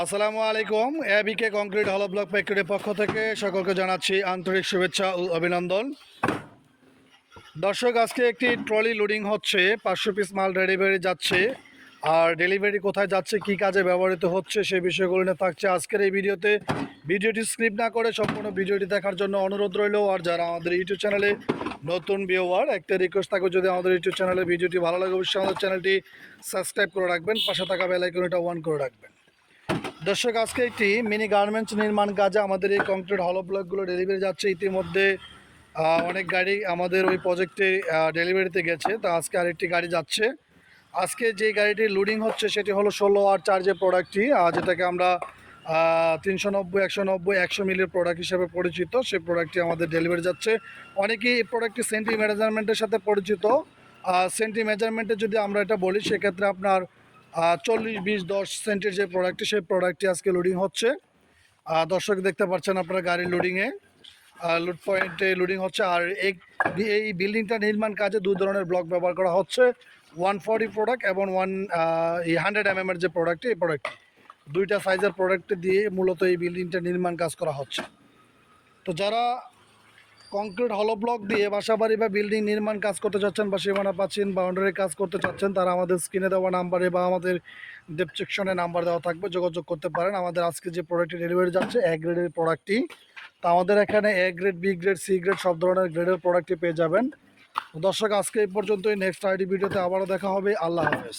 আসসালামু আলাইকুম এবিকে কংক্রিট হল ব্লক ফ্যাক্টরির পক্ষ থেকে সকলকে জানাচ্ছি আন্তরিক শুভেচ্ছা ও অভিনন্দন। দর্শক, আজকে একটি ট্রলি লোডিং হচ্ছে, পাঁচশো পিস মাল ডেলিভারি যাচ্ছে। আর ডেলিভারি কোথায় যাচ্ছে, কি কাজে ব্যবহৃত হচ্ছে সেই বিষয়গুলো নিয়ে থাকছে আজকের এই ভিডিওতে। ভিডিওটি স্ক্রিপ না করে সম্পূর্ণ ভিডিওটি দেখার জন্য অনুরোধ রইল, আর যারা আমাদের ইউটিউব চ্যানেলে নতুন ভিওয়ার একটা রিকোয়েস্ট থাকবে যদি আমাদের ইউটিউব চ্যানেলে ভিডিওটি ভালো লাগে, অবশ্যই আমাদের চ্যানেলটি সাবস্ক্রাইব করে রাখবেন, পাশে থাকা বেলাইকন এটা অন করে রাখবেন। দর্শক, আজকে একটি মিনি গার্মেন্টস নির্মাণ কাজে আমাদের এই কংক্রিট হলো ব্লকগুলো ডেলিভারি যাচ্ছে। ইতিমধ্যে অনেক গাড়ি আমাদের ওই প্রজেক্টে ডেলিভারিতে গেছে। তা আজকে আরেকটি গাড়ি যাচ্ছে। আজকে যে গাড়িটি লোডিং হচ্ছে, সেটি হলো ষোলো আর চার্জের প্রোডাক্টটি যেটাকে আমরা তিনশো নব্বই, একশো নব্বই, একশো মিলির প্রোডাক্ট হিসেবে পরিচিত। সেই প্রোডাক্টটি আমাদের ডেলিভারি যাচ্ছে। অনেকেই এই প্রোডাক্টটি সেন্টি মেজারমেন্টের সাথে পরিচিত। সেন্টি মেজারমেন্টে যদি আমরা এটা বলি, সেক্ষেত্রে আপনার চল্লিশ, বিশ, দশ সেন্টের যে প্রোডাক্টটি সেই প্রোডাক্টটি আজকে লোডিং হচ্ছে। দর্শক দেখতে পাচ্ছেন আপনার গাড়ির লোডিংয়ে লোড পয়েন্টে লোডিং হচ্ছে। আর এই বিল্ডিংটা নির্মাণ কাজে দু ধরনের ব্লক ব্যবহার করা হচ্ছে। ওয়ান ফর্টি প্রোডাক্ট এবং ওয়ান এই হান্ড্রেড এম এর যে প্রোডাক্টটি এই প্রোডাক্টটি দুইটা সাইজের প্রোডাক্ট দিয়ে মূলত এই বিল্ডিংটা নির্মাণ কাজ করা হচ্ছে। তো যারা কংক্রিট হলো ব্লক দিয়ে বাসাবাড়ি বা বিল্ডিং নির্মাণ কাজ করতে চাচ্ছেন বা সীমানা পাচ্ছেন বাউন্ডারি কাজ করতে চাচ্ছেন, তারা আমাদের স্ক্রিনে দেওয়া নাম্বারে বা আমাদের ডেসক্রিপশনে নাম্বার দেওয়া থাকবে, যোগাযোগ করতে পারেন। আমাদের আজকে যে প্রোডাক্টটি ডেলিভারি যাচ্ছে এ গ্রেডের প্রোডাক্টটি তো আমাদের এখানে A grade B grade C grade সব ধরনের গ্রেডের প্রোডাক্টটি পেয়ে যাবেন। দর্শক, আজকে এই পর্যন্তই। নেক্সট আইডি ভিডিওতে আবারও দেখা হবে। আল্লাহ হাফেজ।